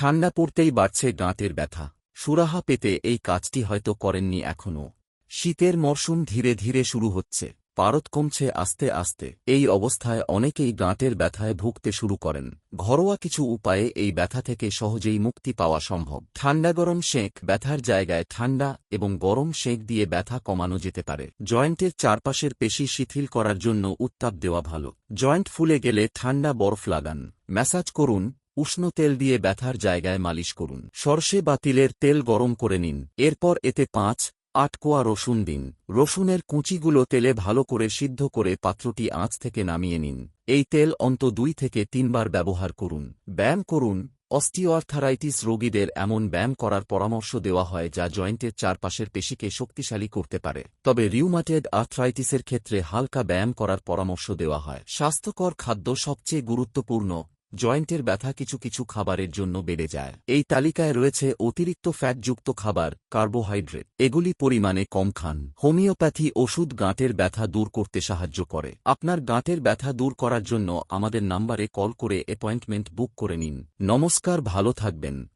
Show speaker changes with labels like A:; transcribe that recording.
A: ঠান্ডা পড়তেই বাড়ছে গাঁটের ব্যথা। সুরাহা পেতে এই কাজটি হয়তো করেননি এখনও। শীতের মরশুম ধীরে ধীরে শুরু হচ্ছে। পারদ কমছে আস্তে আস্তে। এই অবস্থায় অনেকেই গাঁটের ব্যথায় ভুগতে শুরু করেন। ঘরোয়া কিছু উপায়ে এই ব্যথা থেকে সহজেই মুক্তি পাওয়া সম্ভব। ঠান্ডা গরম শেক ব্যথার জায়গায় ঠান্ডা এবং গরম শেক দিয়ে ব্যথা কমানো যেতে পারে। জয়েন্টের চারপাশের পেশি শিথিল করার জন্য উত্তাপ দেওয়া ভালো। জয়েন্ট ফুলে গেলে ঠান্ডা বরফ লাগান। ম্যাসাজ করুন উষ্ণ তেল দিয়ে ব্যথার জায়গায় মালিশ করুন। সর্ষে বা তিলের তেল গরম করে নিন। এরপর এতে পাঁচ, আট কোয়া রসুন দিন। রসুনের কুঁচিগুলো তেলে ভালো করে সিদ্ধ করে পাত্রটি আঁচ থেকে নামিয়ে নিন। এই তেল অন্ত দুই থেকে তিনবার ব্যবহার করুন। ব্যায়াম করুন। অস্টিওআর্থারাইটিস রোগীদের এমন ব্যায়াম করার পরামর্শ দেওয়া হয় যা জয়েন্টের চারপাশের পেশিকে শক্তিশালী করতে পারে। তবে রিউমাটেড আর্থ্রাইটিসের ক্ষেত্রে হালকা ব্যায়াম করার পরামর্শ দেওয়া হয়। স্বাস্থ্যকর খাদ্য সবচেয়ে গুরুত্বপূর্ণ জয়েন্টের ব্যথা কিছু কিছু খাবারের জন্য বেড়ে যায়। এই তালিকায় রয়েছে অতিরিক্ত ফ্যাটযুক্ত খাবার, কার্বোহাইড্রেট, এগুলি পরিমাণে কম খান। হোমিওপ্যাথি ওষুধ গাঁটের ব্যথা দূর করতে সাহায্য করে। আপনার গাঁটের ব্যথা দূর করার জন্য আমাদের নাম্বারে কল করে অ্যাপয়েন্টমেন্ট বুক করে নিন। নমস্কার, ভালো থাকবেন।